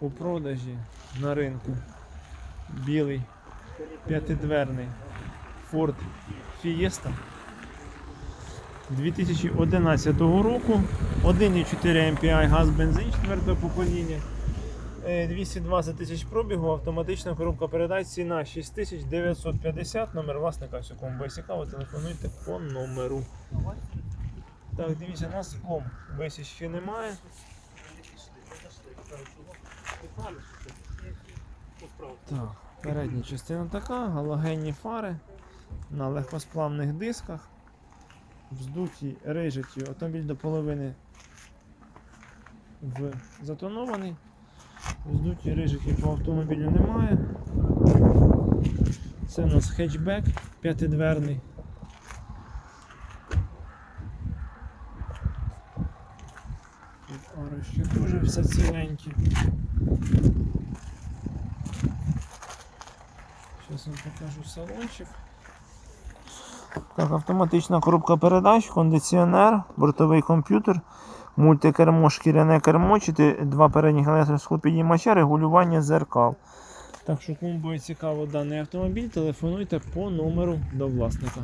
у продажі на ринку. Білий п'ятидверний Ford Fiesta 2011 року. 1,4 MPI газ бензин 4 покоління. Е, 220 тисяч пробігу, автоматична коробка передач, ціна 6950, номер власника, все кому буде цікаво, телефонуйте по номеру. Так, дивіться, на склом висічки немає. Так, передня частина така, галогенні фари на легкосплавних дисках, вздуті, рижаті, автомобіль до половини в затонований. Вздуті рижики по автомобілю немає. Це у нас хетчбек п'ятидверний. Тут арочки дуже все ціленькі. Зараз вам покажу салончик. Так, автоматична коробка передач, кондиціонер, бортовий комп'ютер, мультикермо, шкіряне кермо, два передніх електроскопіднімача, регулювання зеркал. Так що, кому буде цікаво даний автомобіль, телефонуйте по номеру до власника.